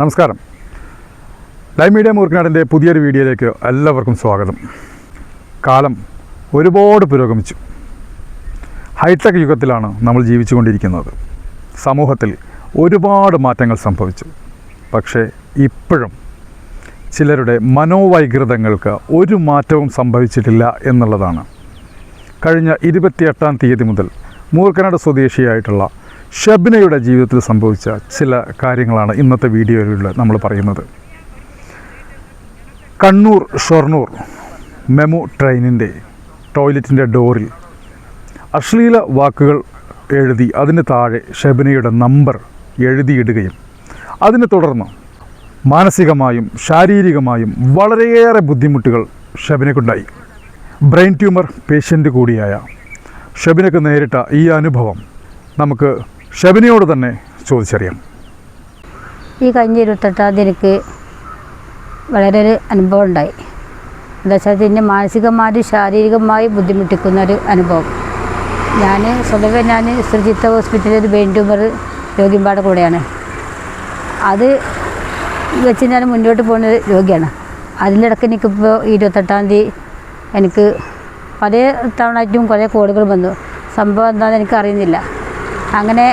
നമസ്കാരം. Live media മൂർക്കനാടിന്റെ പുതിയൊരു വീഡിയോയിലേക്ക് എല്ലാവർക്കും സ്വാഗതം. കാലം ഒരുപാട് പുരോഗമിച്ചു. ഹൈടെക് യുഗത്തിലാണ് നമ്മൾ ജീവിച്ചുകൊണ്ടിരിക്കുന്നത്. സമൂഹത്തിൽ ഒരുപാട് മാറ്റങ്ങൾ സംഭവിച്ചു. പക്ഷേ ഇപ്പോഴും ചിലരുടെ മനോവൈകൃതങ്ങൾക്ക് ഒരു മാറ്റവും സംഭവിച്ചിട്ടില്ല എന്നുള്ളതാണ്. കഴിഞ്ഞ ഇരുപത്തിയെട്ടാം തീയതി മുതൽ മൂർക്കനാട് സ്വദേശിയായിട്ടുള്ള ഷബ്നയുടെ ജീവിതത്തിൽ സംഭവിച്ച ചില കാര്യങ്ങളാണ് ഇന്നത്തെ വീഡിയോയിൽ നമ്മൾ പറയുന്നത്. കണ്ണൂർ ഷൊർണൂർ മെമു ട്രെയിനിന്റെ ടോയ്ലറ്റിന്റെ ഡോറിൽ അശ്ലീല വാക്കുകൾ എഴുതി അതിന് താഴെ ഷബിനയുടെ നമ്പർ എഴുതിയിടുകയും അതിനെ തുടർന്ന് മാനസികമായും ശാരീരികമായും വളരെയേറെ ബുദ്ധിമുട്ടുകൾ ഷബിനയ്ക്കുണ്ടായി. ബ്രെയിൻ ട്യൂമർ പേഷ്യന്റ് കൂടിയായ ഷബിനക്ക് നേരിട്ട ഈ അനുഭവം നമുക്ക് ഷബിനയോട് തന്നെ ചോദിച്ചറിയാം. ഈ കഴിഞ്ഞ ഇരുപത്തെട്ടാം തീയതി എനിക്ക് വളരെ ഒരു അനുഭവം ഉണ്ടായി. എന്താ വെച്ചാൽ മാനസികമായും ശാരീരികമായി ബുദ്ധിമുട്ടിക്കുന്ന ഒരു അനുഭവം. ഞാൻ സ്വതവേ ഞാൻ ശ്രീചിത്ത ഹോസ്പിറ്റലിൽ ഒരു ബെയിൻ ട്യൂമർ രോഗിമ്പാടെ കൂടെയാണ്. അത് വെച്ച് ഞാൻ മുന്നോട്ട് പോകുന്ന രോഗിയാണ്. അതിനിടയ്ക്ക് എനിക്കിപ്പോൾ ഇരുപത്തെട്ടാം തീയതി എനിക്ക് പല തവണയായിട്ടും കുറേ കോളുകൾ വന്നു. സംഭവം എന്താണെന്ന് എനിക്ക് അറിയുന്നില്ല അങ്ങനെ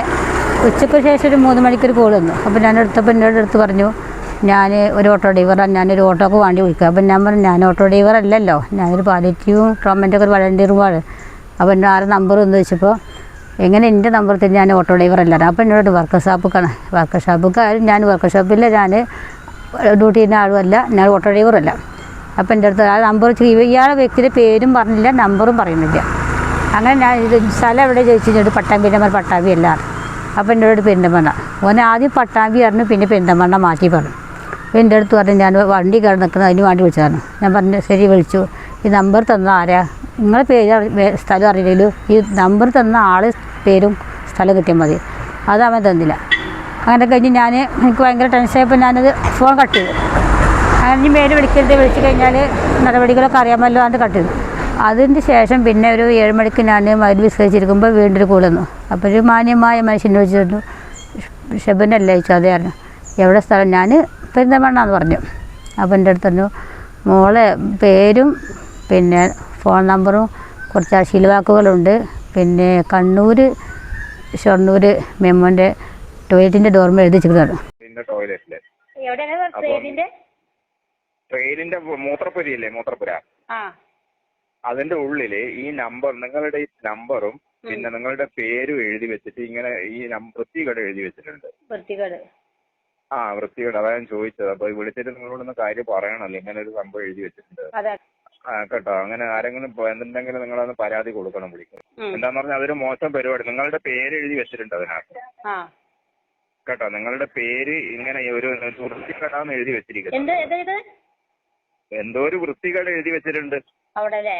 ഉച്ചയ്ക്ക് ശേഷം ഒരു മൂന്ന് മണിക്കൊരു കോൾ വന്നു. അപ്പോൾ ഞാൻ എടുത്തപ്പോൾ എന്നോട് അടുത്ത് പറഞ്ഞു ഞാൻ ഒരു ഓട്ടോ ഡ്രൈവറാണ് ഞാനൊരു ഓട്ടോക്ക് വേണ്ടി വിളിക്കുക. അപ്പം ഞാൻ പറഞ്ഞു ഞാൻ ഓട്ടോ ഡ്രൈവർ അല്ലല്ലോ ഞാനൊരു പാലിറ്റീവും ട്രോമന്റെ ഒക്കെ ഒരു വളണ്ടിയറുമാണ് അപ്പോൾ എന്നെ ആറ് നമ്പർ എന്ന് വെച്ചപ്പോൾ എങ്ങനെ എന്റെ നമ്പർ തന്നെ ഞാൻ ഓട്ടോ ഡ്രൈവർ അല്ല. അപ്പോൾ എന്നോട് വർക്ക് ഷോപ്പിക്കാണ് വർക്ക് ഞാൻ വർക്ക് ഷോപ്പില്ല ഞാൻ ഡ്യൂട്ടി ചെയ്യുന്ന ആളുമല്ല ഞാൻ ഓട്ടോ ഡ്രൈവറല്ല അപ്പോൾ എന്റെ അടുത്ത് ആ നമ്പർ ഇയാളെ വ്യക്തിയുടെ പേരും പറഞ്ഞില്ല നമ്പറും പറയുന്നില്ല. അങ്ങനെ ഞാൻ ഇത് സ്ഥലം എവിടെ ചോദിച്ചു കഴിഞ്ഞിട്ട് പട്ടാമ്പി നമ്പർ പട്ടാമ്പി അല്ല അപ്പോൾ എന്റെ അടുത്ത് പെരിന്തമണ്ണ ഓനെ ആദ്യം പട്ടാമ്പി പറഞ്ഞു പിന്നെ പെരിന്തമണ്ണ മാറ്റി പറഞ്ഞു അപ്പോൾ എന്റെ അടുത്ത് പറഞ്ഞു ഞാൻ വണ്ടി കയറി നിൽക്കുന്നത് അതിന് വേണ്ടി വിളിച്ചതാണ്. ഞാൻ പറഞ്ഞു ശരി വിളിച്ചു. ഈ നമ്പർ തന്ന ആരാ? നിങ്ങളെ പേര് സ്ഥലം അറിയില്ലല്ലോ. ഈ നമ്പർ തന്ന ആൾ പേരും സ്ഥലം കിട്ടിയാൽ മതി. അത് അവൻ തന്നില്ല. അങ്ങനെ കഴിഞ്ഞ് ഞാൻ എനിക്ക് ഭയങ്കര ടെൻഷനായപ്പോൾ ഞാനത് ഫോൺ കട്ട് ചെയ്തു. അങ്ങനെ പേര് വിളിക്കരുത് വിളിച്ചു കഴിഞ്ഞാൽ നടപടികളൊക്കെ അറിയാമല്ലോ അത് കട്ട് ചെയ്തു. അതിന് ശേഷം പിന്നെ ഒരു ഏഴ് മണിക്ക് ഞാൻ മരുന്ന് വിസ്കരിച്ചിരിക്കുമ്പോൾ വീണ്ടും ഒരു കൂളുന്നു അപ്പോൾ ഒരു മാന്യമായ മനുഷ്യനെ വെച്ചിട്ടു ഷെബിനല്ലേ ചോദിച്ചു അതേ പറഞ്ഞു. എവിടെ സ്ഥലം? ഞാൻ പെരുന്തമണ്ണാന്ന് പറഞ്ഞു. അപ്പോൾ എന്റെ അടുത്ത് പറഞ്ഞു മോളെ പേരും പിന്നെ ഫോൺ നമ്പറും കുറച്ച് അശീലവാക്കുകളുണ്ട് പിന്നെ കണ്ണൂർ ഷൊർണൂർ മെമ്മോന്റെ ടോയ്ലറ്റിന്റെ ഡോർമ എഴുതി അപ്പം- ട്രെയിനിന്റെ മൂത്രപ്പുര. ആ. അതിന്റെ ഉള്ളിൽ ഈ നമ്പർ നിങ്ങളുടെ ഈ നമ്പറും പിന്നെ നിങ്ങളുടെ പേരും എഴുതി വെച്ചിട്ട് ഇങ്ങനെ ഈ വൃത്തികേട് എഴുതി വെച്ചിട്ടുണ്ട്. ആ വൃത്തികേട്. അതാ ഞാൻ ചോദിച്ചത്. അപ്പൊ വിളിച്ചിട്ട് നിങ്ങളോടൊന്ന് കാര്യം പറയണല്ലോ ഇങ്ങനെ ഒരു സംഭവം എഴുതി വെച്ചിട്ടുണ്ട്. കേട്ടോ. അങ്ങനെ ആരെങ്കിലും എന്തുണ്ടെങ്കിലും നിങ്ങളൊന്ന് പരാതി കൊടുക്കണം വിളിക്കും. എന്താന്ന് പറഞ്ഞാൽ അതൊരു മോശം പരിപാടി. നിങ്ങളുടെ പേര് എഴുതി വെച്ചിട്ടുണ്ട് അതിനകത്ത്. ആ. കേട്ടോ. നിങ്ങളുടെ പേര് ഇങ്ങനെ ഒരു വൃത്തികേടാന്ന് എഴുതി വെച്ചിരിക്കുന്നത് എന്ത് ഒരു വൃത്തികേട് എഴുതി വെച്ചിട്ടുണ്ട്. അവിടെ അല്ലേ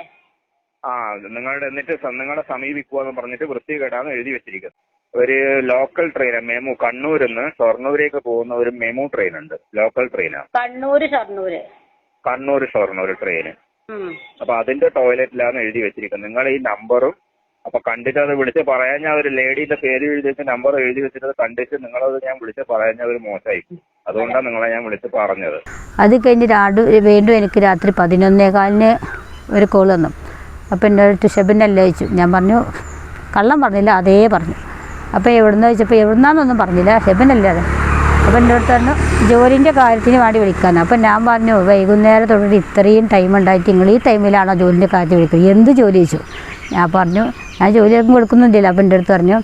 ആ നിങ്ങളുടെ എന്നിട്ട് നിങ്ങളെ സമീപിക്കുക എന്ന് പറഞ്ഞിട്ട് വൃത്തികേടാന്ന് എഴുതി വെച്ചിരിക്കുന്നത് ഒരു ലോക്കൽ ട്രെയിൻ മെമു കണ്ണൂരിൽ നിന്ന് ഷൊർണൂരേക്ക് പോകുന്ന ഒരു മെമു ട്രെയിൻ ഉണ്ട്. ലോക്കൽ ട്രെയിനാണ് കണ്ണൂര് ഷൊർണൂര്. കണ്ണൂര് ഷൊർണൂർ ട്രെയിന്. അപ്പൊ അതിന്റെ ടോയ്ലറ്റിലാണ് എഴുതി വെച്ചിരിക്കുന്നത് നിങ്ങൾ ഈ നമ്പറും അപ്പൊ കണ്ടിട്ട് അത് വിളിച്ച് പറയാൻ ഞാൻ ഒരു ലേഡിയുടെ പേര് എഴുതിയിട്ട് വെച്ച് നമ്പർ എഴുതി വെച്ചിട്ട് കണ്ടിട്ട് നിങ്ങളത് ഞാൻ വിളിച്ച് പറയാൻ ഒരു മോശമായി. അതുകൊണ്ടാണ് നിങ്ങളെ ഞാൻ വിളിച്ച് പറഞ്ഞത്. അത് കഴിഞ്ഞ് രാട് വീണ്ടും എനിക്ക് രാത്രി പതിനൊന്നേകാലിന് ഒരു കോൾ വന്നു. അപ്പോൾ എന്റെ അടുത്ത് ഷെബിനല്ലേ ചോദിച്ചു ഞാൻ പറഞ്ഞു കള്ളം പറഞ്ഞില്ല അതേ പറഞ്ഞു. അപ്പോൾ എവിടുന്ന് ചോദിച്ചപ്പോൾ എവിടുന്നാന്നൊന്നും പറഞ്ഞില്ല ഷെബിനല്ലേ അത്. അപ്പോൾ എന്റെ അടുത്ത് പറഞ്ഞു ജോലിന്റെ കാര്യത്തിന് വേണ്ടി വിളിക്കാനാണ് അപ്പം ഞാൻ പറഞ്ഞു വൈകുന്നേരം തൊട്ടിട്ട് ഇത്രയും ടൈം ഉണ്ടായിട്ട് നിങ്ങൾ ഈ ടൈമിലാണോ ജോലിന്റെ കാര്യത്തിൽ വിളിക്കുന്നത് എന്ത് ജോലി ചോദിച്ചു? ഞാൻ പറഞ്ഞു ഞാൻ ജോലിയൊന്നും കൊടുക്കുന്നില്ല അപ്പം എന്റെ അടുത്ത് പറഞ്ഞു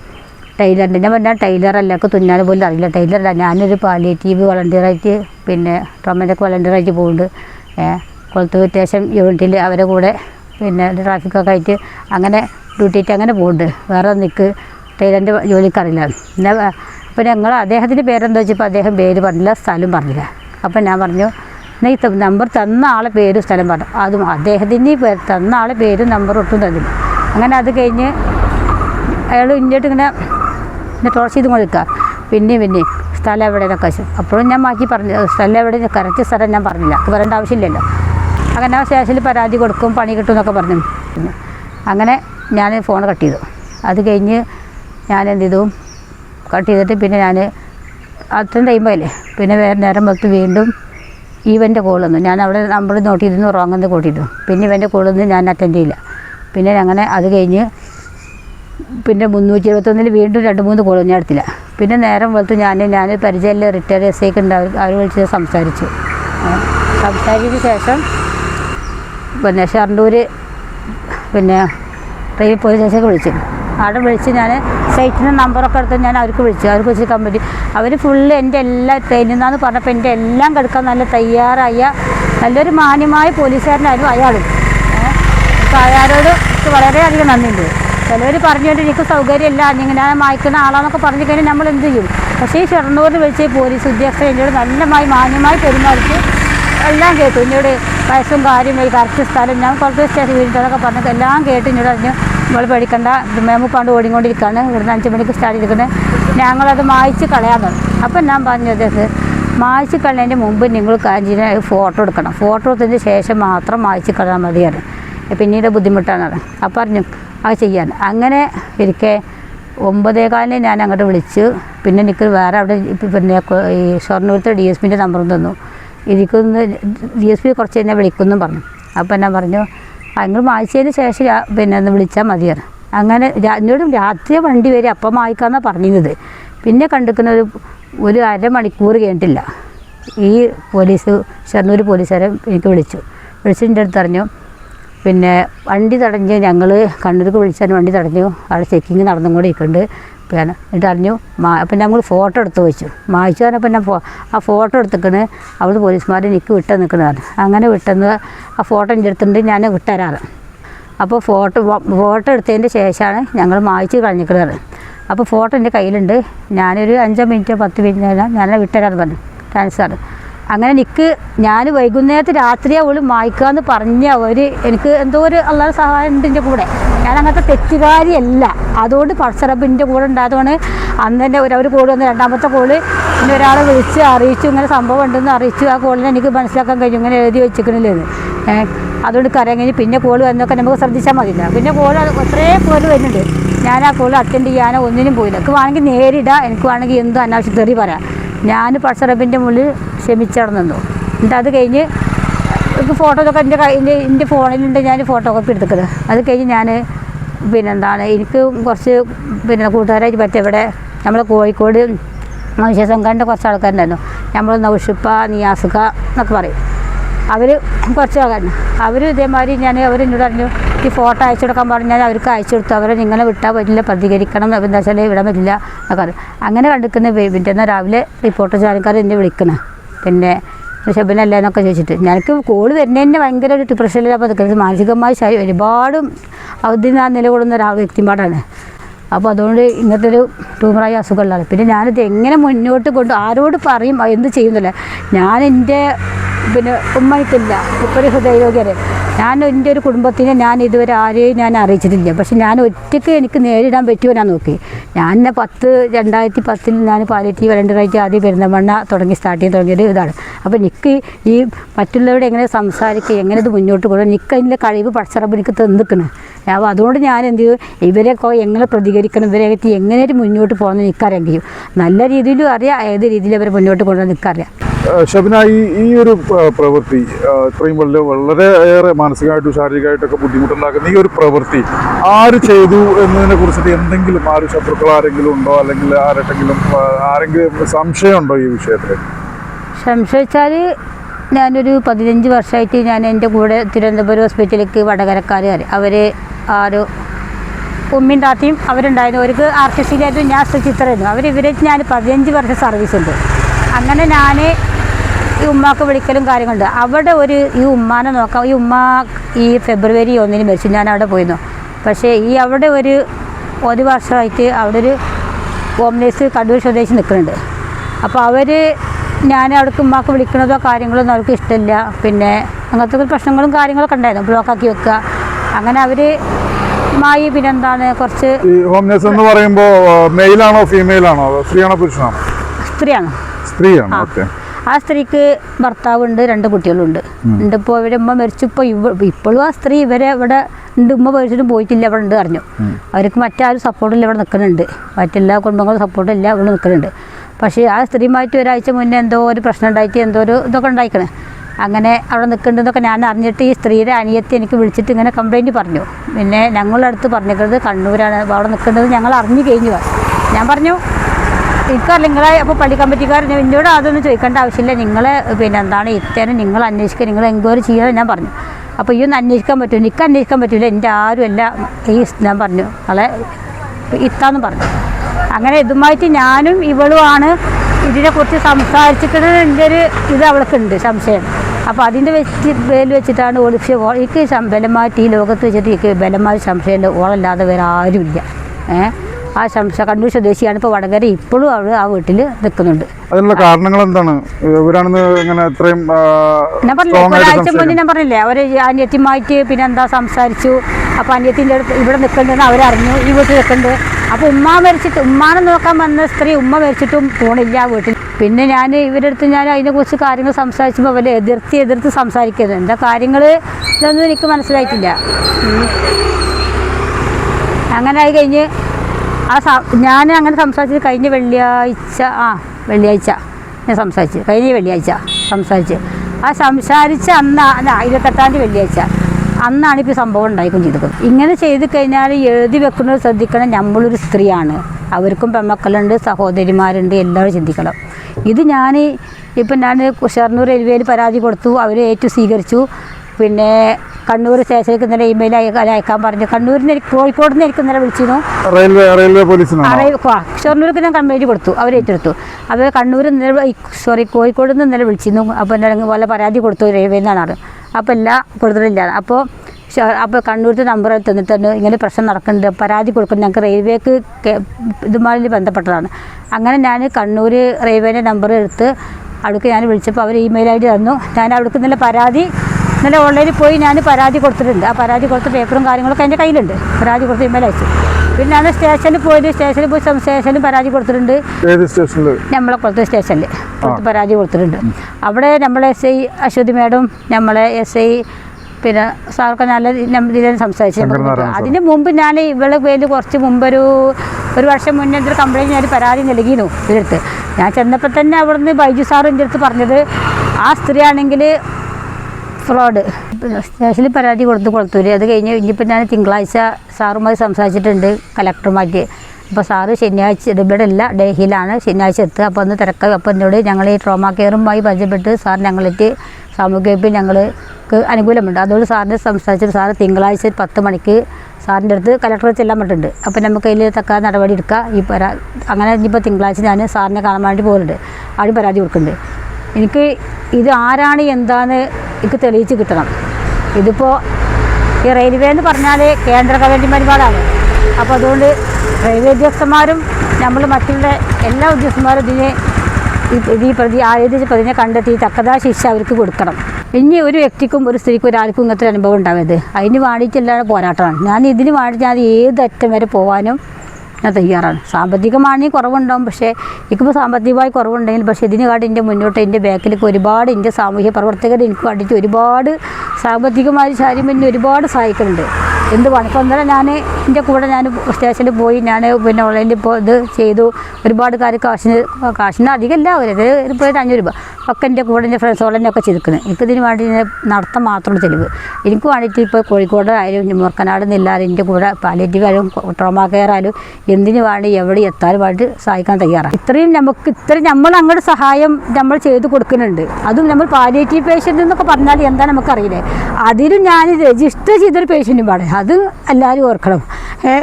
ടൈലറിന്റെ ഞാൻ പറഞ്ഞാൽ ടൈലറല്ല ഒക്കെ തുന്നാൻ പോലും അറിയില്ല. ടൈലറല്ല ഞാനൊരു പാലിയേറ്റീവ് വളണ്ടിയറായിട്ട് പിന്നെ ട്രോമന്റെയൊക്കെ വളണ്ടിയറായിട്ട് പോകുന്നുണ്ട് കൊളത്ത് വ്യത്യാസം യൂണിറ്റിൽ അവരെ കൂടെ പിന്നെ ട്രാഫിക്കൊക്കെ ആയിട്ട് അങ്ങനെ ഡ്യൂട്ടിയിട്ട് അങ്ങനെ പോകുന്നുണ്ട് വേറെ നിൽക്ക് ടൈലറിന്റെ ജോലിക്കറിയില്ല. പിന്നെ അപ്പം ഞങ്ങൾ അദ്ദേഹത്തിന്റെ പേരെന്താ വെച്ചപ്പോൾ അദ്ദേഹം പേര് പറഞ്ഞില്ല സ്ഥലം പറഞ്ഞില്ല. അപ്പം ഞാൻ പറഞ്ഞു നീ നമ്പർ തന്ന ആളെ പേര് സ്ഥലം പറഞ്ഞു. അതും അദ്ദേഹത്തിന്റെ പേര് തന്ന ആളെ പേര് നമ്പർ ഒട്ടും തന്നില്ല അങ്ങനെ അത് കഴിഞ്ഞ് അയാൾ ഇങ്ങോട്ട് ഇങ്ങനെ ടോർച്ച് ചെയ്ത് കൊടുക്കുക പിന്നെയും പിന്നെയും സ്ഥലം എവിടെയെന്നൊക്കെ വെച്ചു. അപ്പോഴും ഞാൻ മാറ്റി പറഞ്ഞു സ്ഥലം എവിടെ കറക്റ്റ് സ്ഥലം ഞാൻ പറഞ്ഞില്ല. അത് പറയേണ്ട ആവശ്യമില്ലല്ലോ. അങ്ങനെ സ്റ്റേഷനിൽ പരാതി കൊടുക്കും പണി കിട്ടും എന്നൊക്കെ പറഞ്ഞു. അങ്ങനെ ഞാൻ ഫോൺ കട്ട് ചെയ്തു. അത് കഴിഞ്ഞ് ഞാൻ എന്ത് ചെയ്തു? കട്ട് ചെയ്തിട്ട് പിന്നെ ഞാൻ അത്രയും ടൈമായില്ലേ പിന്നെ വേറെ നേരം വെത്ത് വീണ്ടും ഇവന്റെ കോൾ വന്നു. ഞാൻ അവിടെ നമ്പർ നോട്ട് ചെയ്തിരുന്നു റോങ്ങെന്ന് കൂട്ടിയിരുന്നു പിന്നെ ഇവന്റെ കോൾ വന്ന് ഞാൻ അറ്റൻഡ് ചെയ്യില്ല. പിന്നെ അങ്ങനെ അത് കഴിഞ്ഞ് പിന്നെ മുന്നൂറ്റി എഴുപത്തൊന്നിൽ വീണ്ടും രണ്ട് മൂന്ന് കോൾ ഞാൻ എടുത്തില്ല. പിന്നെ നേരം വെളുത്ത് ഞാൻ ഞാൻ പരിചയമില്ല റിട്ടയർ എസ് ഐക്ക് ഉണ്ട്. അവർ വിളിച്ച് സംസാരിച്ചു. സംസാരിച്ചതിന് ശേഷം പിന്നെ ഷർണ്ടൂർ പിന്നെ റെയിൽവേ പോലീസ് സ്റ്റേഷനിൽ വിളിച്ചു. അവിടെ വിളിച്ച് ഞാൻ സൈറ്റിന്റെ നമ്പറൊക്കെ എടുത്ത് ഞാൻ അവർക്ക് വിളിച്ചു. അവർക്ക് വിളിച്ച് കമ്പനി അവർ ഫുള്ള് എന്റെ എല്ലാ ട്രെയിനിൽ നിന്നാന്ന് പറഞ്ഞപ്പോൾ എന്റെ എല്ലാം കിടക്കാൻ നല്ല തയ്യാറായ നല്ലൊരു മാന്യമായ പോലീസുകാരനായിരുന്നു അയാൾ അപ്പോൾ അയാളോട് വളരെയധികം നന്ദിയുണ്ട്. ചിലവർ പറഞ്ഞുകൊണ്ട് എനിക്ക് സൗകര്യമില്ല ഇങ്ങനെ ഞാൻ മായ്ക്കുന്ന ആളാന്നൊക്കെ പറഞ്ഞു കഴിഞ്ഞാൽ നമ്മൾ എന്ത് ചെയ്യും? പക്ഷേ ഈ ഷെർണൂരിൽ വിളിച്ച് പോലീസ് ഉദ്യോഗസ്ഥർ എന്നോട് നല്ലമായി മാന്യമായി പെരുമാറിച്ച് എല്ലാം കേട്ടു. എന്നോട് വയസ്സും കാര്യം ഈ കറക്റ്റ് സ്ഥലം. ഞാൻ കുറച്ച് സ്റ്റേഷൻ വീട്ടിലൊക്കെ പറഞ്ഞത് എല്ലാം കേട്ട് എന്നോട് അറിഞ്ഞു നമ്മൾ പേടിക്കണ്ട. മേമു പണ്ട് ഓടിക്കൊണ്ടിരിക്കുകയാണ്. ഇവിടുന്ന് അഞ്ച് മണിക്ക് സ്റ്റാർട്ട് ചെയ്തിരിക്കുന്നത് ഞങ്ങളത് മായ്ച്ച് കളയാമെന്ന് അപ്പം ഞാൻ പറഞ്ഞത് മായ്ച്ച് കളയതിന്റെ മുമ്പ് നിങ്ങൾ കാഞ്ചിനെ ഫോട്ടോ എടുക്കണം. ഫോട്ടോ എടുത്തതിന് ശേഷം മാത്രം മായ്ച്ച് കളയാൻ മതിയാണ് പിന്നീട് ബുദ്ധിമുട്ടാണ്. അപ്പം പറഞ്ഞു അത് ചെയ്യാൻ. അങ്ങനെ ഇരിക്കെ ഒമ്പതേകാലിന് ഞാൻ അങ്ങോട്ട് വിളിച്ചു. പിന്നെ എനിക്ക് വേറെ അവിടെ പിന്നെ ഈ ഷൊർണൂരത്തെ ഡി എസ് പിന്റെ നമ്പറും തന്നു. ഇതിക്കൊന്ന് ഡി എസ് പി കുറച്ച് എന്നെ വിളിക്കുമെന്നും പറഞ്ഞു. അപ്പം എന്നാ പറഞ്ഞു നിങ്ങൾ മായ്ച്ചതിന് ശേഷം പിന്നെ ഒന്ന് വിളിച്ചാൽ മതിയാണ് അങ്ങനെ എന്നോടും രാത്രി വണ്ടി വരെ അപ്പം മായ്ക്കാന്നാണ് പറഞ്ഞിരുന്നത്. പിന്നെ കണ്ടിക്കുന്ന ഒരു ഒരു അരമണിക്കൂർ കഴിഞ്ഞിട്ടില്ല. ഈ പോലീസ് ഷർണൂർ പോലീസുകാരെ എനിക്ക് വിളിച്ചു. വിളിച്ചതിന്റെ അടുത്ത് പറഞ്ഞു പിന്നെ വണ്ടി തടഞ്ഞ് ഞങ്ങൾ കണ്ണൂർക്ക് വിളിച്ചാൽ വണ്ടി തടഞ്ഞു. അവിടെ ചെക്കിങ് നടന്നും കൂടെ ഇരിക്കുന്നുണ്ട്. പിന്നെ എന്നിട്ട് അറിഞ്ഞു മാ അപ്പം ഞങ്ങൾ ഫോട്ടോ എടുത്ത് വെച്ചു. മായിച്ചു പറഞ്ഞപ്പോൾ ഫോ ആ ഫോട്ടോ എടുത്തിക്കണ് അവൾ പോലീസുമാരെ എനിക്ക് വിട്ടു നിൽക്കണതാണ് അങ്ങനെ വിട്ടെന്ന് ആ ഫോട്ടോ എന്റെ അടുത്തുണ്ട് ഞാൻ വിട്ടുതരാറ്. അപ്പോൾ ഫോട്ടോ ഫോട്ടോ എടുത്തതിന്റെ ശേഷമാണ് ഞങ്ങൾ മായിച്ച് കളഞ്ഞിക്കുന്നത് അപ്പോൾ ഫോട്ടോ എന്റെ കയ്യിലുണ്ട്. ഞാനൊരു അഞ്ചോ മിനിറ്റോ പത്ത് മിനിറ്റ് ഞാൻ വിട്ടുതരാറ് പറഞ്ഞു. ട്രാൻസ്ഫർ അങ്ങനെ എനിക്ക് ഞാൻ വൈകുന്നേരത്ത് രാത്രി അവൾ എന്ന് പറഞ്ഞ അവർ എനിക്ക് എന്തോ ഒരു അള്ളാഹ് സഹായം ഉണ്ട് എന്റെ കൂടെ. ഞാൻ അങ്ങനത്തെ തെറ്റുകാരിയല്ല. അതുകൊണ്ട് പർസറബിന്റെ കൂടെ ഉണ്ടായതുകൊണ്ട് അന്ന് തന്നെ ഒരു കൂടെ കോൾ വന്ന് രണ്ടാമത്തെ കോൾ പിന്നെ ഒരാളെ വിളിച്ച് അറിയിച്ചു ഇങ്ങനെ സംഭവം ഉണ്ടെന്ന് അറിയിച്ചു. ആ കോളിനെ എനിക്ക് മനസ്സിലാക്കാൻ കഴിഞ്ഞു. ഇങ്ങനെ എഴുതി വെച്ചിക്കണില്ലെന്ന് അതുകൊണ്ട് കഴിഞ്ഞ് പിന്നെ കോൾ വന്നൊക്കെ നമുക്ക് ശ്രദ്ധിച്ചാൽ മതിയില്ല. പിന്നെ കോൾ അത്രേ കോൾ വരുന്നുണ്ട്. ഞാൻ ആ കോൾ അറ്റൻഡ് ചെയ്യാനോ ഒന്നിനും പോയില്ല. എനിക്ക് വേണമെങ്കിൽ നേരിടാം. എനിക്ക് വേണമെങ്കിൽ എന്തോ അനാവശ്യം തെറി പറയാം. ഞാൻ പർസറബിന്റെ മുകളിൽ ക്ഷമിച്ചവിടെ നിന്നു. എന്നിട്ട് അത് കഴിഞ്ഞ് എനിക്ക് ഫോട്ടോസൊക്കെ എന്റെ കൈ എന്റെ ഫോണിലുണ്ട് ഞാൻ ഫോട്ടോ കോപ്പി എടുത്തത് അത് കഴിഞ്ഞ് ഞാൻ പിന്നെന്താണ് എനിക്ക് കുറച്ച് പിന്നെ കൂട്ടുകാരായിട്ട് പറ്റിയ ഇവിടെ നമ്മൾ കോഴിക്കോട് മനുഷ്യ സംഘാന്റെ കുറച്ച് ആൾക്കാരുണ്ടായിരുന്നു. നമ്മൾ നൗഷിപ്പ നിയാസുക എന്നൊക്കെ പറയും. അവർ കുറച്ച് ആൾക്കാരുണ്ട്. അവർ ഇതേമാതിരി ഞാൻ അവരെന്നോട് പറഞ്ഞു ഈ ഫോട്ടോ അയച്ചു കൊടുക്കാൻ പറഞ്ഞാൽ അവർക്ക് അയച്ചു കൊടുത്തു. അവരെ നിങ്ങളെ വിട്ടാൽ പറ്റില്ല പ്രതികരിക്കണം എന്ന് എന്താ വെച്ചാൽ ഇവിടെ പറ്റില്ല എന്നൊക്കെ അങ്ങനെ കണ്ടിരിക്കുന്ന പിറ്റേന്ന് രാവിലെ റിപ്പോർട്ടർ ചാനൽക്കാർ എന്നെ വിളിക്കണം. പിന്നെ ഷബിനല്ലേ എന്നൊക്കെ ചോദിച്ചിട്ട്. ഞങ്ങൾക്ക് കോൾ വരുന്നതന്നെ ഭയങ്കര ഒരു ഡിപ്രഷനിലാണ് നിൽക്കുന്നത് മാനസികമായി ഒരുപാട് അവധി ഞാൻ നിലകൊള്ളുന്ന ഒരു വ്യക്തിപാടാണ്. അപ്പോൾ അതുകൊണ്ട് ഇങ്ങനത്തെ ഒരു ട്യൂമറായ അസുഖമുള്ളതാണ്. പിന്നെ ഞാനിത് എങ്ങനെ മുന്നോട്ട് കൊണ്ട് ആരോട് പറയും എന്ത് ചെയ്യുന്നില്ല? ഞാൻ എന്റെ പിന്നെ ഉമ്മയ്ക്കില്ല ഒരു ഹൃദയരോഗ്യരെ ഞാൻ എന്റെ ഒരു കുടുംബത്തിനെ ഞാൻ ഇതുവരെ ആരെയും ഞാൻ അറിയിച്ചിട്ടില്ല. പക്ഷെ ഞാൻ ഒറ്റയ്ക്ക് എനിക്ക് നേരിടാൻ പറ്റുമോ ഞാൻ നോക്കി. ഞാൻ എന്നെ പത്ത് രണ്ടായിരത്തി പത്തിൽ ഞാൻ പാലിറ്റീവ് വലണ്ടറായിട്ട് ആദ്യം പെരുന്തമണ്ണ തുടങ്ങി സ്റ്റാർട്ട് ചെയ്ത് തുടങ്ങിയൊരു ഇതാണ്. അപ്പോൾ എനിക്ക് ഈ മറ്റുള്ളവരോട് എങ്ങനെ സംസാരിക്കുക എങ്ങനെ ഇത് മുന്നോട്ട് കൊണ്ടുപോകും എനിക്ക് അതിന്റെ കഴിവ് പഠിച്ചറപ്പ് എനിക്ക് തന്നിക്കണം. അപ്പോൾ അതുകൊണ്ട് ഞാൻ എന്ത് ചെയ്യും? ഇവരെയൊക്കെ എങ്ങനെ പ്രതികരിക്കണം? ഇവരെ എങ്ങനെ മുന്നോട്ട് പോകുന്നത് എനിക്കറിയാൻ കഴിയും. നല്ല രീതിയിലും അറിയാം ഏത് രീതിയിൽ അവരെ മുന്നോട്ട് കൊണ്ടുപോകാൻ എനിക്കറിയാം. ഷബിന ഈ ഈ ഒരു പ്രവൃത്തി ഇത്രയും വലിയ വളരെ ഏറെ മാനസികമായിട്ടും ശാരീരികമായിട്ടൊക്കെ ബുദ്ധിമുട്ടുണ്ടാക്കുന്ന ഈ ഒരു പ്രവൃത്തി ആര് ചെയ്തു എന്നതിനെ കുറിച്ചിട്ട് എന്തെങ്കിലും ആര് ശത്രുക്കൾ ആരെങ്കിലും ഉണ്ടോ? അല്ലെങ്കിൽ ആരെങ്കിലും ആരെങ്കിലും സംശയമുണ്ടോ ഈ വിഷയത്തിൽ സംശയിച്ചാൽ ഞാനൊരു പതിനഞ്ച് വർഷമായിട്ട് ഞാൻ എന്റെ കൂടെ തിരുവനന്തപുരം ഹോസ്പിറ്റലിലേക്ക് വടകരക്കാർ അവർ ആരോ ഉമ്മയും താത്തയും അവരുണ്ടായിരുന്നു. അവർക്ക് ആർ ടി സിയിലായിരുന്നു ഞാൻ അവർ ഇവരെ ഞാൻ പതിനഞ്ച് വർഷം സർവീസ് ഉണ്ട് അങ്ങനെ ഞാൻ ഈ ഉമ്മാക്ക് വിളിക്കലും കാര്യങ്ങളുണ്ട്. അവിടെ ഒരു ഈ ഉമ്മാനെ നോക്കാം. ഈ ഉമ്മ ഈ ഫെബ്രുവരി ഒന്നിന് മരിച്ചു. ഞാൻ അവിടെ പോയിരുന്നു. പക്ഷേ ഈ അവിടെ ഒരു ഒരു വർഷമായിട്ട് അവിടെ ഒരു ഹോംലേസ് കടൂർ സ്വദേശി നിൽക്കുന്നുണ്ട്. അപ്പോൾ അവർ ഞാൻ അവിടേക്ക് ഉമ്മാക്ക് വിളിക്കണതോ കാര്യങ്ങളൊന്നും അവർക്ക് ഇഷ്ടമില്ല. പിന്നെ അങ്ങനത്തെ പ്രശ്നങ്ങളും കാര്യങ്ങളൊക്കെ ഉണ്ടായിരുന്നു. ബ്ലോക്കാക്കി വെക്കുക. അങ്ങനെ അവർ മായി പിന്നെന്താണ് കുറച്ച് ഈ ഹോം എന്ന് പറയുമ്പോൾ മെയിലാണോ ഫീമെയിലാണോ സ്ത്രീയാണോ പുരുഷനാണോ? സ്ത്രീയാണ്. സ്ത്രീയാണ്. ഓക്കെ ആ സ്ത്രീക്ക് ഭർത്താവുണ്ട് രണ്ട് കുട്ടികളുണ്ട്. ഉണ്ട് ഇപ്പോൾ ഇവിടെ ഉമ്മ മരിച്ചപ്പോൾ ഇവ ഇപ്പോഴും ആ സ്ത്രീ ഇവരെ ഇവിടെ ഉണ്ട് ഉമ്മ മരിച്ചിട്ടും പോയിട്ടില്ല ഇവിടെ ഉണ്ട് അറിഞ്ഞു അവർക്ക് മറ്റാരും സപ്പോർട്ടില്ല ഇവിടെ നിൽക്കുന്നുണ്ട്. മറ്റെല്ലാ കുടുംബങ്ങളും സപ്പോർട്ടില്ല ഇവിടെ നിൽക്കുന്നുണ്ട്. പക്ഷേ ആ സ്ത്രീയുമായിട്ട് ഒരാഴ്ച മുന്നേ എന്തോ ഒരു പ്രശ്നം ഉണ്ടായിട്ട് എന്തോ ഒരു ഇതൊക്കെ ഉണ്ടായിക്കണേ. അങ്ങനെ അവിടെ നിൽക്കുന്നുണ്ടെന്നൊക്കെ ഞാൻ അറിഞ്ഞിട്ട് ഈ സ്ത്രീയുടെ അനിയത്തി എനിക്ക് വിളിച്ചിട്ട് ഇങ്ങനെ കംപ്ലൈന്റ് പറഞ്ഞു. പിന്നെ ഞങ്ങളുടെ അടുത്ത് പറഞ്ഞിരിക്കുന്നത് കണ്ണൂരാണ്. അവിടെ നിൽക്കുന്നത് ഞങ്ങൾ അറിഞ്ഞു കഴിഞ്ഞു. ഞാൻ പറഞ്ഞു എനിക്കറിയില്ല നിങ്ങളെ അപ്പോൾ പള്ളി കമ്മിറ്റിക്കാർ എന്നോട് അതൊന്നും ചോദിക്കേണ്ട ആവശ്യമില്ല. നിങ്ങൾ പിന്നെ എന്താണ് ഇത്തേനെ നിങ്ങൾ അന്വേഷിക്കുക നിങ്ങൾ എൻക്വയറി ചെയ്യാൻ ഞാൻ പറഞ്ഞു. അപ്പോൾ ഈ ഒന്ന് അന്വേഷിക്കാൻ പറ്റുമോ എനിക്ക് അന്വേഷിക്കാൻ പറ്റില്ല എന്റെ ആരുമല്ല ഈ ഞാൻ പറഞ്ഞു. അവളെ ഇത്താന്ന് പറഞ്ഞു. അങ്ങനെ ഇതുമായിട്ട് ഞാനും ഇവളുമാണ് ഇതിനെക്കുറിച്ച് സംസാരിച്ചിട്ട് എന്റെ ഒരു ഇത് അവൾക്കുണ്ട് സംശയം. അപ്പോൾ അതിന്റെ വെച്ച് പേരിൽ വെച്ചിട്ടാണ് ഒളിച്ച് എനിക്ക് ബലമായിട്ട് ഈ ലോകത്ത് വെച്ചിട്ട് എനിക്ക് ബലമായ സംശയമുണ്ട്. ഓളല്ലാതെ വേറെ ആരുമില്ല. ഏഹ്? ആ ശംസ കണ്ണൂർ സ്വദേശിയാണ് ഇപ്പോൾ വടകര. ഇപ്പോഴും അവൾ ആ വീട്ടിൽ നിൽക്കുന്നുണ്ട്. അതിനുള്ള കാരണങ്ങൾ എന്താണ്? ഇവരാണെന്ന് ഇങ്ങനെ ഇത്രയും ഞാൻ പറഞ്ഞില്ലേ ഒരാഴ്ച മുന്നേ ഞാൻ പറഞ്ഞില്ലേ അവർ അനിയത്തിയുമായിട്ട് പിന്നെ എന്താ സംസാരിച്ചു. അപ്പോൾ അനിയത്തിന്റെ അടുത്ത് ഇവിടെ നിൽക്കണ്ടെന്ന് അവരറിഞ്ഞു ഈ വീട്ടിൽ നിൽക്കുന്നുണ്ട്. അപ്പോൾ ഉമ്മ മരിച്ചിട്ട് ഉമ്മാനെ നോക്കാൻ വന്ന സ്ത്രീ ഉമ്മ മരിച്ചിട്ടും പോണില്ല ആ വീട്ടിൽ. പിന്നെ ഞാൻ ഇവരുടെ അടുത്ത് ഞാൻ അതിനെക്കുറിച്ച് കാര്യങ്ങൾ സംസാരിച്ചപ്പോൾ അവരെ എതിർത്ത് എതിർത്ത് സംസാരിക്കുന്നത് എന്താ കാര്യങ്ങൾ ഇതൊന്നും എനിക്ക് മനസ്സിലായിട്ടില്ല. അങ്ങനെ ആയി കഴിഞ്ഞ് ആ ഞാൻ അങ്ങനെ സംസാരിച്ചത് കഴിഞ്ഞ വെള്ളിയാഴ്ച ആ വെള്ളിയാഴ്ച. ഞാൻ സംസാരിച്ചു കഴിഞ്ഞ വെള്ളിയാഴ്ച സംസാരിച്ച്. ആ സംസാരിച്ച അന്ന് ഇരുപത്തെട്ടാം തീയതി വെള്ളിയാഴ്ച. അന്നാണ് ഇപ്പോൾ സംഭവം ഉണ്ടായിക്കൊണ്ട് ചെയ്തത്. ഇങ്ങനെ ചെയ്ത് കഴിഞ്ഞാൽ എഴുതി വെക്കുന്നത് ശ്രദ്ധിക്കണം നമ്മളൊരു സ്ത്രീയാണ്. അവർക്കും പെമ്മക്കളുണ്ട് സഹോദരിമാരുണ്ട് എല്ലാവരും ചിന്തിക്കണം. ഇത് ഞാൻ ഇപ്പം ഞാൻ ഷൊർണൂർ റെയിൽവേയിൽ പരാതി കൊടുത്തു അവർ ഏറ്റു സ്വീകരിച്ചു. പിന്നെ കണ്ണൂർ സ്റ്റേഷനിലേക്ക് ഇന്നലെ ഇമെയിൽ അയക്കാൻ പറഞ്ഞു. കണ്ണൂരിൽ നിന്ന് കോഴിക്കോട് നിന്ന് എനിക്ക് ഇന്നലെ വിളിച്ചിരുന്നു. റെയിൽവേ റെയിൽവേ ഷൊർണൂർക്ക് ഞാൻ കംപ്ലൈന്റ് കൊടുത്തു. അവർ ഏറ്റെടുത്തു. അപ്പോൾ കണ്ണൂർ ഇന്നലെ സോറി കോഴിക്കോട് നിന്ന് ഇന്നലെ വിളിച്ചിരുന്നു. അപ്പോൾ എന്നെ പോലെ പരാതി കൊടുത്തു റെയിൽവേ നിന്നാണ് അപ്പോൾ എല്ലാം കൊടുത്തിട്ടില്ല. അപ്പോൾ അപ്പോൾ കണ്ണൂരത്തെ നമ്പർ തന്നിട്ട് തന്നെ ഇങ്ങനെ പ്രശ്നം നടക്കുന്നുണ്ട്. പരാതി കൊടുക്കുന്നു. ഞങ്ങൾക്ക് റെയിൽവേക്ക് ഇതുമായി ബന്ധപ്പെട്ടതാണ്. അങ്ങനെ ഞാൻ കണ്ണൂർ റെയിൽവേന്റെ നമ്പർ എടുത്ത് അവിടേക്ക് ഞാൻ വിളിച്ചപ്പോൾ അവർ ഇമെയിൽ ഐ ഡി തന്നു. ഞാൻ അവിടേക്ക് ഇന്നലെ പരാതി ഇന്നലെ ഓൺലൈനിൽ പോയി ഞാൻ പരാതി കൊടുത്തിട്ടുണ്ട്. ആ പരാതി കൊടുത്ത പേപ്പറും കാര്യങ്ങളൊക്കെ എന്റെ കയ്യിലുണ്ട്. പരാതി കൊടുത്ത് ഇമെയിൽ അയച്ചു. പിന്നെ ഞാൻ സ്റ്റേഷനിൽ പോയിട്ട് സ്റ്റേഷനിൽ പോയി സ്റ്റേഷനിൽ പരാതി കൊടുത്തിട്ടുണ്ട്. ഏത് സ്റ്റേഷനിൽ? നമ്മളെ കുളത്തൂർ സ്റ്റേഷനിൽ കൊടുത്ത് പരാതി കൊടുത്തിട്ടുണ്ട്. അവിടെ നമ്മളെ എസ് ഐ അശ്വതി മേഡം നമ്മളെ എസ് ഐ പിന്നെ സാർക്ക് നല്ല രീതിയിൽ സംസാരിച്ചു. അതിന് മുമ്പ് ഞാൻ ഇവളെ പേരിൽ കുറച്ച് മുമ്പ് ഒരു ഒരു വർഷം മുന്നേ എന്തൊരു കംപ്ലൈന്റ് ഞാൻ പരാതി നൽകിയിരുന്നു ഇതിനടുത്ത് ഞാൻ ചെന്നപ്പോൾ തന്നെ അവിടുന്ന് ബൈജു സാർ എന്റെ അടുത്ത് പറഞ്ഞത് ആ സ്ത്രീ ആണെങ്കിൽ ഫ്രോഡ്. സ്റ്റേഷനിൽ പരാതി കൊടുത്ത് കൊടുത്തൂര് അത് കഴിഞ്ഞ് ഇനിയിപ്പോൾ ഞാൻ തിങ്കളാഴ്ച സാറുമായി സംസാരിച്ചിട്ടുണ്ട് കലക്ടറുമായിട്ട്. അപ്പോൾ സാറ് ശനിയാഴ്ച ഇവിടെ അല്ല ഡൽഹിയിലാണ് ശനിയാഴ്ച എത്തുക. അപ്പോൾ ഒന്ന് തിരക്ക. അപ്പോൾ എന്നോട് ഞങ്ങൾ ഈ ട്രോമ കെയറുമായി ബന്ധപ്പെട്ട് സാർ ഞങ്ങളിട്ട് വകുപ്പിൽ ഞങ്ങൾക്ക് അനുകൂലമുണ്ട്. അതുകൊണ്ട് സാറിനെ സംസാരിച്ചിട്ട് സാറ് തിങ്കളാഴ്ച പത്ത് മണിക്ക് സാറിന്റെ അടുത്ത് കലക്ടറെ ചെല്ലാൻ പറ്റുന്നുണ്ട് അപ്പോൾ നമുക്ക് അതിൽ തക്ക നടപടി എടുക്കാം. ഈ പരാ അങ്ങനെ ഇനിയിപ്പോൾ തിങ്കളാഴ്ച ഞാൻ സാറിനെ കാണാൻ വേണ്ടി പോകുന്നുണ്ട് അവിടെ പരാതി കൊടുക്കുന്നുണ്ട്. എനിക്ക് ഇത് ആരാണ് എന്താന്ന് എനിക്ക് തെളിയിച്ച് കിട്ടണം. ഇതിപ്പോൾ ഈ റെയിൽവേ എന്ന് പറഞ്ഞാൽ കേന്ദ്ര ഗവൺമെന്റുമാരാണ് അപ്പോൾ അതുകൊണ്ട് റെയിൽവേ ഉദ്യോഗസ്ഥന്മാരും നമ്മൾ മറ്റുള്ള എല്ലാ ഉദ്യോഗസ്ഥന്മാരും ഇതിനെ ഇത് ഈ പ്രതി ആയുധ പ്രതിനെ കണ്ടെത്തി തക്കതായ ശിക്ഷ അവർക്ക് കൊടുക്കണം. ഇനി ഒരു വ്യക്തിക്കും ഒരു സ്ത്രീക്കും ഒരാൾക്കും ഇങ്ങനത്തെ അനുഭവം ഉണ്ടാവരുത്. അതിന് വേണ്ടിയിട്ടുള്ള പോരാട്ടമാണ്. ഞാൻ ഇതിന് വേണ്ടി ഞാൻ ഏത് അറ്റം വരെ പോകാനും ഞാൻ തയ്യാറാണ്. സാമ്പത്തികമാണെങ്കിൽ കുറവുണ്ടാവും. പക്ഷേ എനിക്കിപ്പോൾ സാമ്പത്തികമായി കുറവുണ്ടെങ്കിൽ പക്ഷേ ഇതിന് കാട്ടി എന്റെ മുന്നോട്ട് എന്റെ ബാക്കിലേക്ക് ഒരുപാട് എന്റെ സാമൂഹ്യ പ്രവർത്തകർ എനിക്ക് വേണ്ടിയിട്ട് ഒരുപാട് സാമ്പത്തികമായി ശാരീരം എന്നെ ഒരുപാട് സഹായിക്കുന്നുണ്ട്. എന്ത് വഴക്കം എന്നാലും ഞാൻ എന്റെ കൂടെ ഞാൻ സ്റ്റേഷനിൽ പോയി ഞാൻ പിന്നെ ഓൺലൈനിൽ ഇപ്പോൾ ഇത് ചെയ്തു. ഒരുപാട് കാര്യം കാശിന് കാശിന് അധികമല്ല ഒരു ഇപ്പോൾ ഒരു അഞ്ഞൂറ് രൂപ. ഒക്കെ എന്റെ കൂടെ എന്റെ ഫ്രണ്ട്സ് ഓൺലൈനൊക്കെ ചെയ്തിരിക്കുന്നത് എനിക്കിതിന് വേണ്ടി നടത്തം മാത്രമാണ് ചിലവ് എനിക്ക് വേണ്ടിയിട്ട് ഇപ്പോൾ കോഴിക്കോട് ആയാലും മുറക്കനാട് നില്ലാലും എന്റെ കൂടെ പാലേറ്റീവ് ആയാലും ട്രോമാ കെയർ ആയാലും എന്തിനു വേണ്ടി എവിടെ എത്താനും വേണ്ടി സഹായിക്കാൻ തയ്യാറാണ്. ഇത്രയും നമുക്ക് ഇത്രയും നമ്മൾ അങ്ങോട്ട് സഹായം നമ്മൾ ചെയ്ത് കൊടുക്കുന്നുണ്ട്. അതും നമ്മൾ പാലിയേറ്റീവ് പേഷ്യന്റ് എന്നൊക്കെ പറഞ്ഞാൽ എന്താ നമുക്കറിയില്ലേ? അതിലും ഞാൻ രജിസ്റ്റർ ചെയ്തൊരു പേഷ്യന്റും പാടില്ല. അത് എല്ലാവരും ഓർക്കണം.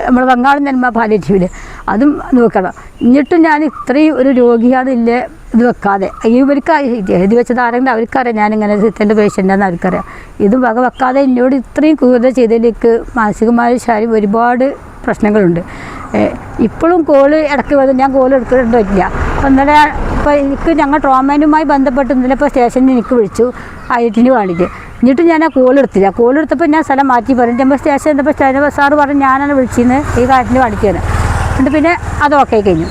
നമ്മൾ ബംഗാളിൽ നന്മ പാലിയേറ്റീവിൽ അതും നോക്കണം. എന്നിട്ടും ഞാൻ ഇത്രയും ഒരു രോഗിയാണ് ഇല്ലേ ഇത് വെക്കാതെ. ഇവർക്ക് എഴുതി വെച്ചത് ആരെങ്കിലും അവർക്കറിയാം. ഞാനിങ്ങനെ സിത്തന്റെ പേഷ്യന്റാന്ന് അവർക്കറിയാം. ഇത് വക വെക്കാതെ എന്നോട് ഇത്രയും ക്രൂരത ചെയ്തതിലേക്ക് മാനസികമായ ശാരീരം ഒരുപാട് പ്രശ്നങ്ങളുണ്ട്. ഇപ്പോഴും കോൾ ഇടയ്ക്ക് വന്ന് ഞാൻ കോൾ എടുത്തിട്ടില്ല അപ്പം ഇന്നലെ ഇപ്പോൾ എനിക്ക് ഞങ്ങൾ ട്രോമേനുമായി ബന്ധപ്പെട്ട് ഇന്നലെ ഇപ്പോൾ സ്റ്റേഷനിൽ എനിക്ക് വിളിച്ചു. ആയിട്ടിന് വേണ്ടിയിട്ട്. എന്നിട്ട് ഞാൻ ആ കോലെടുത്തില്ല. എടുത്തപ്പോൾ ഞാൻ സ്ഥലം മാറ്റി പറഞ്ഞു. നമ്മൾ സ്റ്റേഷൻ എന്തപ്പോൾ സ്റ്റേഷൻ സാറ് പറഞ്ഞു ഞാനാണ് വിളിച്ചിരുന്നത് ഈ കാര്യത്തിന് വേണ്ടിയിട്ടാണ് എന്നിട്ട് പിന്നെ അത് ഓക്കെ കഴിഞ്ഞു.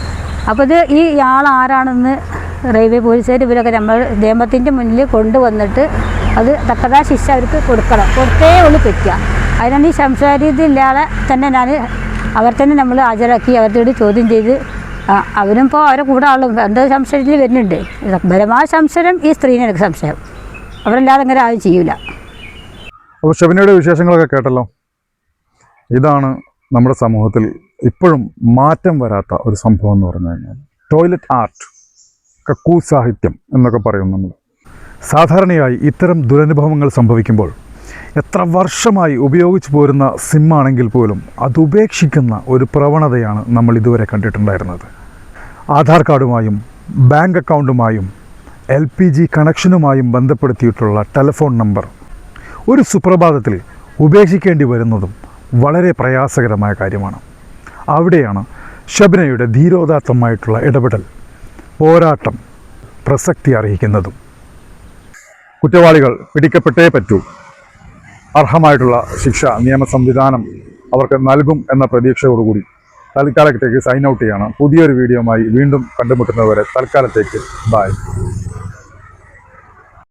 അപ്പോൾ ഇത് ഈ ആൾ ആരാണെന്ന് റെയിൽവേ പോലീസുകാർ ഇവരൊക്കെ നമ്മൾ നിയമത്തിന്റെ മുന്നിൽ കൊണ്ടുവന്നിട്ട് അത് തക്കതാ ശിക്ഷ അവർക്ക് കൊടുക്കണം. കൊടുത്തേ ഉള്ളു പറ്റുക. അതിനാണ് ഈ സംസാരിതില്ലാതെ തന്നെ ഞാൻ അവർ തന്നെ നമ്മൾ ഹാജരാക്കി അവരുടെ ചോദ്യം ചെയ്ത് ആ, അവനും ഇപ്പോൾ അവരെ കൂടെ ആളും എന്തോ സംശയത്തിൽ വരുന്നുണ്ട്? ബലമായ സംശയം ഈ സ്ത്രീനെ എനിക്ക് സംശയം. അവരല്ലാതെ അങ്ങനെ ആരും ചെയ്യൂല. അപ്പോൾ ഷബിനയുടെ വിശേഷങ്ങളൊക്കെ കേട്ടല്ലോ? ഇതാണ് നമ്മുടെ സമൂഹത്തിൽ ഇപ്പോഴും മാറ്റം വരാത്ത ഒരു സംഭവം എന്ന് പറഞ്ഞു കഴിഞ്ഞാൽ ടോയ്ലറ്റ് ആർട്ട് കക്കൂ സാഹിത്യം എന്നൊക്കെ പറയും നമ്മൾ. സാധാരണയായി ഇത്തരം ദുരനുഭവങ്ങൾ സംഭവിക്കുമ്പോൾ എത്ര വർഷമായി ഉപയോഗിച്ചു പോരുന്ന സിമ്മാണെങ്കിൽ പോലും അത് ഉപേക്ഷിക്കുന്ന ഒരു പ്രവണതയാണ് നമ്മൾ ഇതുവരെ കണ്ടിട്ടുണ്ടായിരുന്നത്. ആധാർ കാർഡുമായും ബാങ്ക് അക്കൗണ്ടുമായും എൽ പി ജി കണക്ഷനുമായും ബന്ധപ്പെടുത്തിയിട്ടുള്ള ടെലിഫോൺ നമ്പർ. ഒരു സുപ്രഭാതത്തിൽ ഉപേക്ഷിക്കേണ്ടി വരുന്നതും വളരെ പ്രയാസകരമായ കാര്യമാണ്. അവിടെയാണ് ഷബ്നയുടെ ധീരോദാത്തമായിട്ടുള്ള ഇടപെടൽ പോരാട്ടം പ്രസക്തി അർഹിക്കുന്നതും കുറ്റവാളികൾ പിടിക്കപ്പെട്ടേ പറ്റൂ. അർഹമായിട്ടുള്ള ശിക്ഷ നിയമ സംവിധാനം അവർക്ക് നൽകും എന്ന പ്രതീക്ഷയോടുകൂടി തൽക്കാലത്തേക്ക് സൈൻ ഔട്ട് ചെയ്യണം. പുതിയൊരു വീഡിയോയുമായി വീണ്ടും കണ്ടുമുട്ടുന്നതുവരെ തൽക്കാലത്തേക്ക് ബായ്